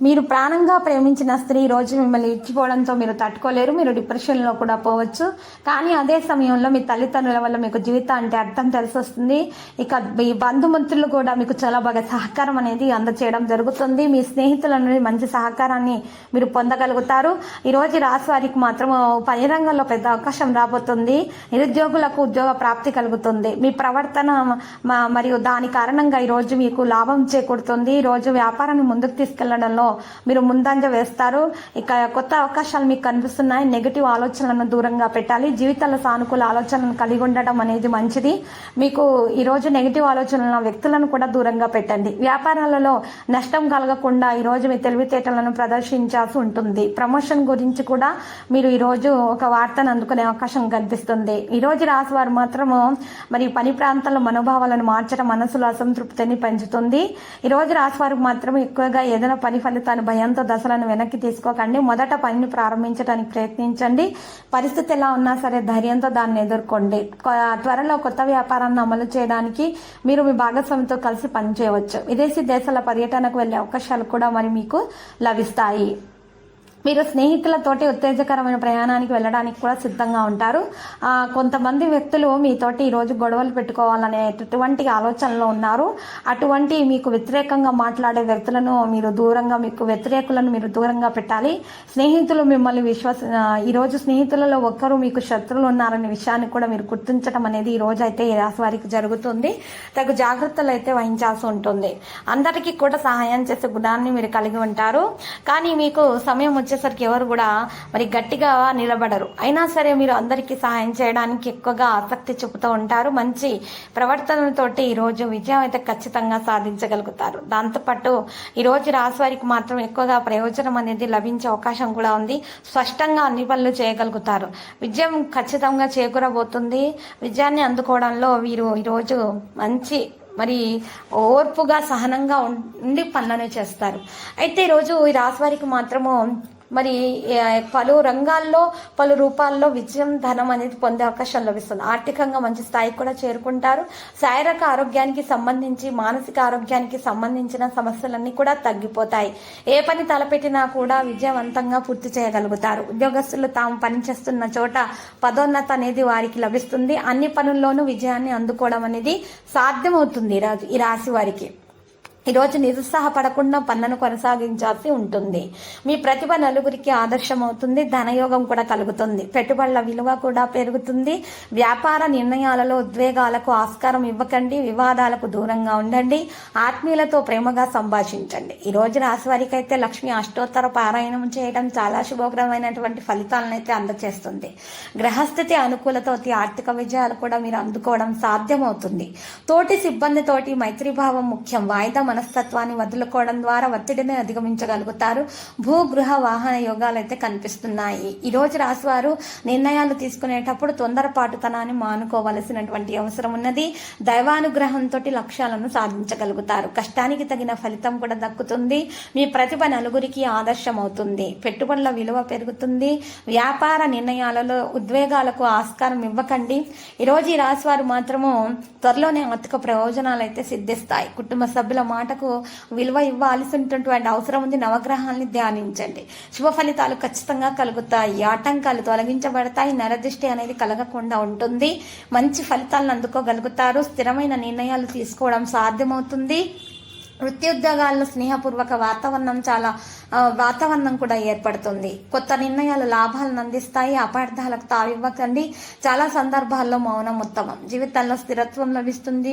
మీరు ప్రాణంగా ప్రేమించిన స్త్రీ ఈ రోజు మిమ్మల్ని ఇచ్చిపోవడంతో మీరు తట్టుకోలేరు మీరు డిప్రెషన్లో కూడా పోవచ్చు. కానీ అదే సమయంలో మీ తల్లిదండ్రుల వల్ల మీకు జీవితం అంటే అర్థం తెలిసి వస్తుంది ఇక మీ బంధుమిత్రులు కూడా మీకు చాలా బాగా సహకారం అనేది అందచేయడం జరుగుతుంది. మీ స్నేహితుల నుండి మంచి సహకారాన్ని మీరు పొందగలుగుతారు. ఈరోజు రోజు రాశి వారికి మాత్రం పని రంగంలో పెద్ద అవకాశం రాబోతుంది. నిరుద్యోగులకు ఉద్యోగ ప్రాప్తి కలుగుతుంది. మీ ప్రవర్తన మరియు దాని కారణంగా ఈరోజు మీకు లాభం చేకూరుతుంది. ఈ రోజు వ్యాపారాన్ని ముందుకు తీసుకెళ్ళడంలో మీరు ముందంజ వేస్తారు. ఇక కొత్త అవకాశాలు మీకు కనిపిస్తున్నాయి. నెగిటివ్ ఆలోచనలను దూరంగా పెట్టాలి. జీవితంలో సానుకూల ఆలోచనలను కలిగి ఉండడం అనేది మంచిది. మీకు ఈరోజు నెగిటివ్ ఆలోచనల వ్యక్తులను కూడా దూరంగా పెట్టండి. వ్యాపారాలలో నష్టం కలగకుండా ఈ రోజు మీ తెలివితేటలను ప్రదర్శించాల్సి ఉంటుంది. ప్రమోషన్ గురించి కూడా మీరు ఈరోజు ఒక వార్తను అందుకునే అవకాశం కనిపిస్తుంది ఈరోజు రోజు వారు మాత్రము మరి పని ప్రాంతంలో మనోభావాలను మార్చడం మనసులో అసంతృప్తిని పెంచుతుంది. ఈరోజు రోజు వారికి మాత్రం ఎక్కువగా ఏదైనా పని ఫలితాలు భయంతో దశలను వెనక్కి తీసుకోకండి. మొదట పనిని ప్రారంభించడానికి ప్రయత్నించండి. పరిస్థితి ఎలా ఉన్నా సరే ధైర్యంతో దాన్ని ఎదుర్కోండి. త్వరలో కొత్త వ్యాపారాన్ని అమలు చేయడానికి మీరు మీ భాగస్వామితో కలిసి పనిచేయవచ్చు. విదేశీ దేశాల పర్యటనకు వెళ్ళే అవకాశాలు కూడా మరి మీకు లభిస్తాయి. మీరు స్నేహితులతోటి ఉత్తేజకరమైన ప్రయాణానికి వెళ్ళడానికి కూడా సిద్ధంగా ఉంటారు. కొంతమంది వ్యక్తులు మీతోటి ఈరోజు గొడవలు పెట్టుకోవాలనేటటువంటి ఆలోచనలో ఉన్నారు. అటువంటి మీకు వ్యతిరేకంగా మాట్లాడే వ్యక్తులను మీరు దూరంగా మీకు వ్యతిరేకులను మీరు దూరంగా పెట్టాలి. స్నేహితులు మిమ్మల్ని విశ్వాస ఈరోజు స్నేహితులలో ఒక్కరు మీకు శత్రువులు ఉన్నారనే విషయాన్ని కూడా మీరు గుర్తించడం అనేది ఈ రోజు అయితే ఈ రాశి వారికి జరుగుతుంది. తగు జాగ్రత్తలు అయితే వహించాల్సి ఉంటుంది. అందరికీ కూడా సహాయం చేసే గుణాన్ని మీరు కలిగి ఉంటారు. కానీ మీకు సమయం వచ్చేసరికి ఎవరు కూడా మరి గట్టిగా నిలబడరు. అయినా సరే మీరు అందరికీ సహాయం చేయడానికి ఎక్కువగా ఆసక్తి చూపుతూ ఉంటారు. మంచి ప్రవర్తనతోటి ఈరోజు విజయం అయితే ఖచ్చితంగా సాధించగలుగుతారు. దాంతోపాటు ఈరోజు రాశి వారికి మాత్రం ఎక్కువగా ప్రయోజనం అనేది లభించే అవకాశం కూడా ఉంది. స్పష్టంగా అన్ని పనులు చేయగలుగుతారు. విజయం ఖచ్చితంగా చేకూరబోతుంది. విజయాన్ని అందుకోవడంలో వీరు ఈరోజు మంచి మరి ఓర్పుగా సహనంగా ఉండి పనులను చేస్తారు. అయితే ఈరోజు ఈ రాశి వారికి మాత్రము మరి పలు రంగాల్లో పలు రూపాల్లో విజయం ధనం అనేది పొందే అవకాశం లభిస్తుంది. ఆర్థికంగా మంచి స్థాయికి కూడా చేరుకుంటారు. శారీరక ఆరోగ్యానికి సంబంధించి మానసిక ఆరోగ్యానికి సంబంధించిన సమస్యలన్నీ కూడా తగ్గిపోతాయి. ఏ పని తలపెట్టినా కూడా విజయవంతంగా పూర్తి చేయగలుగుతారు. ఉద్యోగస్తులు తాము పనిచేస్తున్న చోట పదోన్నత అనేది వారికి లభిస్తుంది. అన్ని పనుల్లోనూ విజయాన్ని అందుకోవడం అనేది సాధ్యమవుతుంది ఈ రాజు ఈ రాశి వారికి. ఈరోజు నిరుత్సాహపడకుండా పనులను కొనసాగించాల్సి ఉంటుంది. మీ ప్రతిభ నలుగురికి ఆదర్శం అవుతుంది ధనయోగం కూడా కలుగుతుంది. పెట్టుబడుల విలువ కూడా పెరుగుతుంది. వ్యాపార నిర్ణయాలలో ఉద్వేగాలకు ఆస్కారం ఇవ్వకండి వివాదాలకు దూరంగా ఉండండి ఆత్మీయులతో ప్రేమగా సంభాషించండి. ఈ రోజు రాశి వారికి అయితే లక్ష్మి అష్టోత్తర పారాయణం చేయడం చాలా శుభకరమైనటువంటి ఫలితాలను అయితే అందజేస్తుంది గ్రహస్థితి అనుకూలతో ఆర్థిక విజయాలు కూడా మీరు అందుకోవడం సాధ్యమవుతుంది. తోటి సిబ్బందితోటి మైత్రీభావం ముఖ్యం. వాయిదా మనస్తత్వాన్ని వదులుకోవడం ద్వారా ఒత్తిడిని అధిగమించగలుగుతారు. భూ గృహ వాహన యోగాలు అయితే కనిపిస్తున్నాయి. ఈ రోజు రాశివారు నిర్ణయాలు తీసుకునేటప్పుడు తొందరపాటుతనాన్ని మానుకోవలసినటువంటి అవసరం ఉన్నది. దైవానుగ్రహంతో లక్ష్యాలను సాధించగలుగుతారు. కష్టానికి తగిన ఫలితం కూడా దక్కుతుంది. మీ ప్రతిభ నలుగురికి ఆదర్శం అవుతుంది పెట్టుబడుల విలువ పెరుగుతుంది. వ్యాపార నిర్ణయాలలో ఉద్వేగాలకు ఆస్కారం ఇవ్వకండి. ఈరోజు ఈ రాశి వారు మాత్రము త్వరలోనే ఆర్థిక ప్రయోజనాలు అయితే సిద్ధిస్తాయి. కుటుంబ సభ్యుల మాటకు విలువ ఇవ్వాల్సినటువంటి అవసరం ఉంది. నవగ్రహాల్ని ధ్యానించండి. శుభ ఫలితాలు ఖచ్చితంగా కలుగుతాయి. ఆటంకాలు తొలగించబడతాయి. నరదృష్టి అనేది కలగకుండా ఉంటుంది. మంచి ఫలితాలను అందుకోగలుగుతారు. స్థిరమైన నిర్ణయాలు తీసుకోవడం సాధ్యమవుతుంది. వృత్తిద్యోగాల్లో స్నేహపూర్వక వాతావరణం చాలా వాతావరణం కూడా ఏర్పడుతుంది. కొత్త నిర్ణయాలు లాభాలను అందిస్తాయి అపార్థాలకు తావివ్వకండి చాలా సందర్భాల్లో మౌనం ఉత్తమం. జీవితంలో స్థిరత్వం లభిస్తుంది.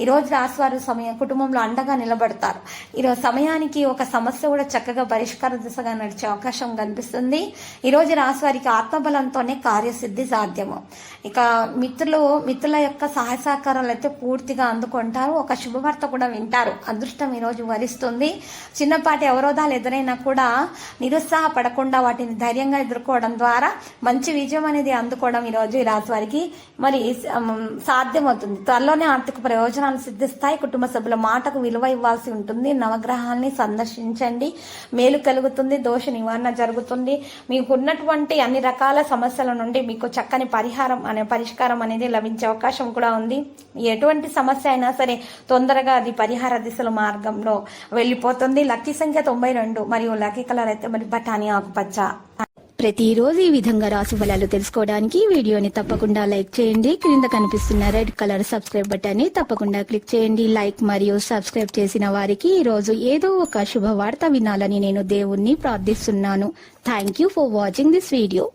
ఈరోజు రాసివారు సమయం కుటుంబంలో అండగా నిలబడతారు. ఈరోజు సమయానికి ఒక సమస్య కూడా చక్కగా పరిష్కార దిశగా నడిచే అవకాశం కనిపిస్తుంది. ఈరోజు రాసివారికి ఆత్మబలంతోనే కార్యసిద్ధి సాధ్యము. ఇక మిత్రులు మిత్రుల యొక్క సహాయ సహకారాలు అయితే పూర్తిగా అందుకుంటారు. ఒక శుభవార్త కూడా వింటారు. అదృష్ట అదృష్టం ఈరోజు వరిస్తుంది. చిన్నపాటి అవరోధాలు ఎదురైనా కూడా నిరుత్సాహపడకుండా వాటిని ధైర్యంగా ఎదుర్కోవడం ద్వారా మంచి విజయం అనేది అందుకోవడం ఈరోజు ఈ రాశి వారికి మరి సాధ్యమవుతుంది. త్వరలోనే ఆర్థిక ప్రయోజనాలు సిద్ధిస్తాయి. కుటుంబ సభ్యుల మాటకు విలువ ఇవ్వాల్సి ఉంటుంది. నవగ్రహాల్ని సందర్శించండి. మేలు కలుగుతుంది. దోష నివారణ జరుగుతుంది. మీకు ఉన్నటువంటి అన్ని రకాల సమస్యల నుండి మీకు చక్కని పరిహారం అనే పరిష్కారం అనేది లభించే అవకాశం కూడా ఉంది. ఎటువంటి సమస్య అయినా సరే తొందరగా అది పరిహార దిశల మార్గంలో వెళ్ళిపోతుంది. లక్కీ సంఖ్య తొంభై రెండు మరియు లక్కీ కలర్ అయితే మరి బఠానీ ఆకుపచ్చ. ప్రతిరోజు ఈ విధంగా రాశి ఫలాలు తెలుసుకోవడానికి వీడియోని తప్పకుండా లైక్ చేయండి. క్రింద కనిపిస్తున్న రెడ్ కలర్ సబ్స్క్రైబ్ బటన్ని తప్పకుండా క్లిక్ చేయండి. లైక్ మరియు సబ్స్క్రైబ్ చేసిన వారికి ఈ రోజు ఏదో ఒక శుభవార్త వినాలని నేను దేవుణ్ణి ప్రార్థిస్తున్నాను. Thank you for watching this video